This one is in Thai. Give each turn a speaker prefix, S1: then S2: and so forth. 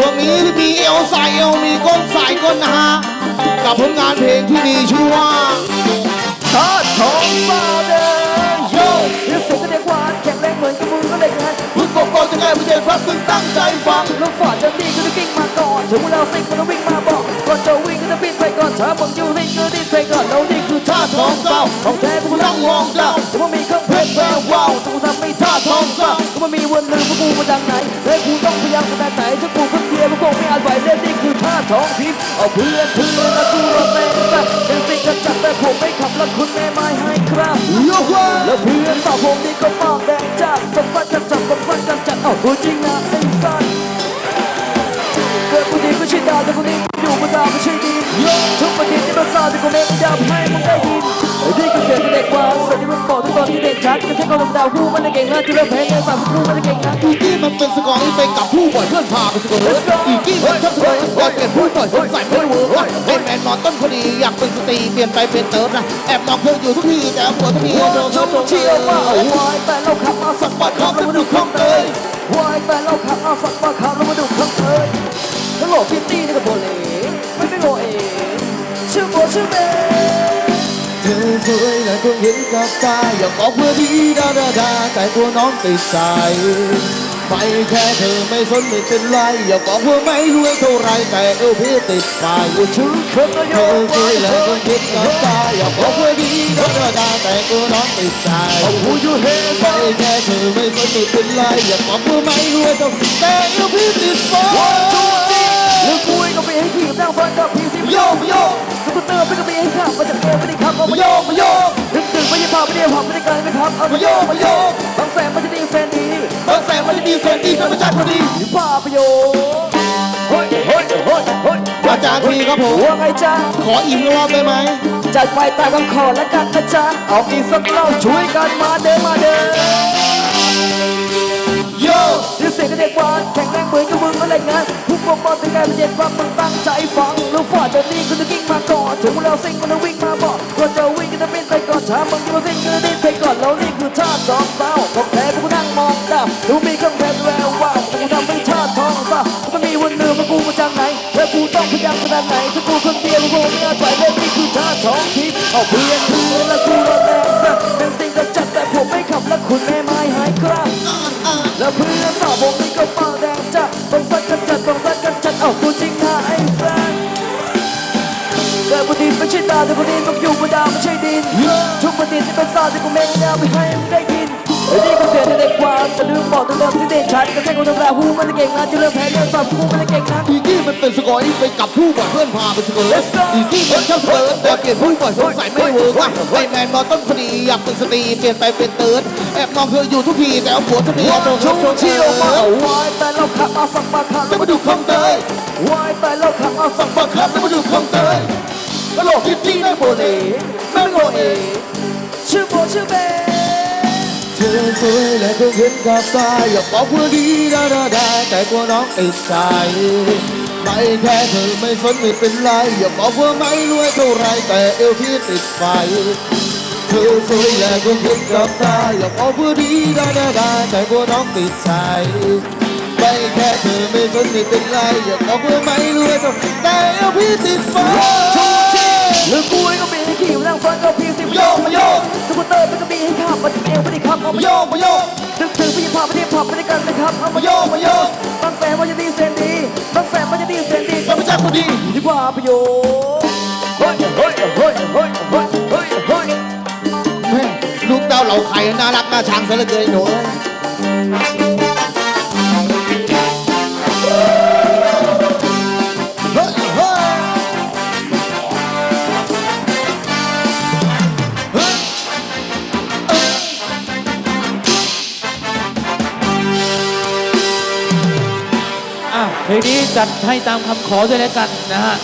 S1: วงนี้มีเอวใส่เอวมีก้นใส่ก้นนะฮะ กับผลงานเพลงที่มีชื่อว่า
S2: ชาติทองฟาเดนโยเรียกเสียงก็เด็กหวานแข็งแรงเหมือนกับมึงก็เด็กไง
S1: มึงกโก้จะไงมึงเจ็บพราะมึงตั้งใจฟัง
S2: ล้วฝ่าจะดีก็จะกิ้งมาก่อนถึงเวลาสิ่งก็ต้องวิ่งมาบอกก่อนจะวิ่งก็จะบินไปก่อนถ้ามึงจะวิ่งก็ดิ้นไปก่อนแล้วนี่คือท่าทองเศร้าของแท้กูต้องมองดาวแต่ว่ามีเครื่องเพชรแวววาวแต่กูทำไม่ท่าทองเศร้าก็มันมีวันหนึ่งพวกกูมาจากไหนและกูต้องพยายามขนาดไหนถ้ากูคนเดี ยวพวกกูไม่อาจไหวเล่นนี่คือท่าท้องทิพย์เอาเพื่อนเพื่อนและกูรถเต้นแบบเป็นสิ่งกันจัดแต่ผมไม่ขับแล้วคุณแม่ไม้ให้ครับ
S1: โยกว่า
S2: แล้วเพื่อนสาวผมนี่ก็มองแดงจัดสมบัติกันจับสมบัติกันจัดเอาวพูดจริงนะไอ้สัสเกิดคนดีไม่ใช่ดาวแต่คนนี้อยู่บนดาวไม่ใช่ดินทุกประเด็นที่มันซาแต่คนเองอยากให้มึงได้ยินไอ้ที่กูเสียงเด็กว่าสันที่มึงบอกทุกตอนที่เด็กชัดก็ใช่คนธรรมดาวคู่มันจะเก่งนะที่เราแพ้ในสามคู่มันจะเก่งนะ
S1: อี มันเป็นสกอร์ที่ไปกับผู้บ่อยเพื่อนพาไปสกอร์เลยอีกี้มันชอบสกอร์อยากเปลี่ยนผู้ต่อยสงสัยไม่เวิร์กนะเป็นแมนนอนต้นคนดีอยากเป็นสตรีเปลี่ยนไปเป็นเติร์ดนะแอบมองเธออยู่ทุกทีแต่หัวทุกที
S2: ว่า
S1: เธอ
S2: ชมเที่ยวมาเอาไว้แต่เราขับมาสักปัดขับแล้วมาดูคล่องเตยวายแต่เราขับมาสักปัดขับแล้วมาดูคล่องเตยแล้วโหลพิตตี้นี่ก็โบเลไม่ไม่โงเอชื่อโบชื่อเบ
S1: เธอเคยและคงเห็นกับตาอยากบอกเพื่อดีดาดาดาแต่ตัวน้องติดใจ ไม่แค่เธอไม่สนไม่เป็นไร อย่าบอกว่าไม่รวยเท่าไรแต่เอวพี่ติดไฟ
S2: ชื่อคนก็
S1: เธอเคยและคงเห็นกับตาอย่าบอกว่าดีดาดาดาแต่ตัวน้องติดใจ
S2: หูยูเฮ
S1: ไม่แค่เธอไม่สนไม่เป็นไรอย่าบอกว่าไม่รวยเท่าแต่เอวพี่ติดไฟ
S2: หรือคุยก็ไม่ให้ขี่นั่งฟังกับพี่สิ
S1: โยกโยก
S2: สกูตเตอร์ไม่ก็ไม่ให้ขับมาจากเดิมไม่ได้ขับเอามา
S1: โยกมาโยก
S2: ดึงดึงไม่ได้พาไม่ได้ผับไม่ได้การไม่ขับเอามาโยกมาโยกบางแสนไมันจะดีแฟนดี
S1: บางแสนมันจะดีแฟนดีแต่ไม่ใช่พอดี
S2: หรือพาไปโยเฮ้ยเฮ้ยเฮ้ยเฮ้ย
S1: อาจารย์ทีครับผม
S2: ว่าไงจ๊ะ
S1: ขออีกรอบได้ไหม
S2: จัดไปตามคำขอแล้วกันนะจ๊ะเอาอีกสักรอบช่วยกันมาเดินมาเดิน
S1: โย
S2: เดี๋ยวเสียงก็เด็กหวานแข็งแรงเหมือนกับมึงอะไรงานผู้ปกครองเป็นไงเป็นเด็กฟังมึงตั้งใจฟังแล้วฝ่าจะนี่ก็จะกิ้งมาก่อนถึงเวลาซิ่งก็จะวิ่งมาบอกก่อนจะวิ่งก็จะบินไปก่อนช้ามึงจะมาซิ่งก็จะดิ้นไปก่อนแล้วนี่คือท่าสองเศร้าของแท้พวกกูนั่งมองดำดูมี กูต้องพยายามขนาดไหนถ้ากูคนเดียวกูไม่อาจไหวเล่นนี่คือท่าท้องทิพย์เอาเพื่อนเพื่อนและกูรถแรงสักเป็นสิ่งจะจัดแต่ผมไม่ขับและคุณไม่ไม้หายครับแล้วเพื่อนสาววงนี้ก็มาแดงจัดต้องซัดกันจัดต้องซัดกันจัดเอ้ากูจริงนะไอ้แฟนเกิดบนดินไม่ใช่ตาแต่บนดินต้องอยู่บนดาวไม่ใช่ดินทุกบนดินที่เป็นตาที่กูเมงแนวไม่ให้มึงได้ยิน นี่ก็เสียแต่เด็กกว่าแต่ลืมบอกตัวเดิมที่เด่นชัดก็ใช่คนธรรมดาหูมันจะเก่งนะจะเริ่มแพ้เรื่องสามหูมันจะเก่งนะ
S1: อีกี้มันเป็นสกอร์ที่ไปกับผู้บ่อยเพื่อนพาไปสกอร์เลสอีกี้มันชอบเปิดแต่เปลี่ยนผู้บ่อยสงสัยไม่เวิร์กว่ะไอ้แมนนอนต้นคดีอยากเป็นสตรีเปลี่ยนไปเป็นเติร์ดแอบมองเธออยู่ทุกทีแต่เอาผัวทุกที
S2: ชงเที่ยวมาเอาไว้แต่เราขับมาสักมาขับ
S1: จะมาดูคลองเตย
S2: ไว้แต่เราขับมาสัก
S1: บังคับจะมาดูคลองเตยกระโหลกที่จี้ได้
S2: โบเลไม่โงเอชื่อโบชื่อเบ
S1: เธอเคยและคงเห็นกับตาอยากบอกว่าดีดาดาดาแต่กลัวน้องติดใจไม่แค่เธอไม่สนไม่เป็นไรอยากบอกว่าไม่รวยเท่าไรแต่เอวพี่ติดไฟเธอสวยและคงเห็นกับตาอยากบอกว่าดีดาดาดาแต่กลัวน้องติดใจไม่แค่เธอไม่สนไม่เป็นไรอยากบอกว่าไม่รวยเท่าไรแต่เอวพี่ติดไฟ
S2: เอา
S1: มาโยกมาโยก
S2: ดึงถึงไปยิงผับไม่ได้ผับไม่ได้กันนะครับเอา
S1: มาโยกมาโยก
S2: บางแสนว่าจะดีเซนดีบางแสนว่าจะดีเซนดี
S1: แต่ไม่ใช่คนดี
S2: ดีกว่าประโยชน์เฮ้ยเฮ้ยเฮ้ยเฮ้ยเฮ้ยเฮ้ยเฮ้ย
S1: ลูกเต้าเหล่าไข่น่ารักน่าชังซะเหลือเกินหนู
S3: เพลงนี้จัดให้ตามคำขอด้วยแล้วกันนะฮะ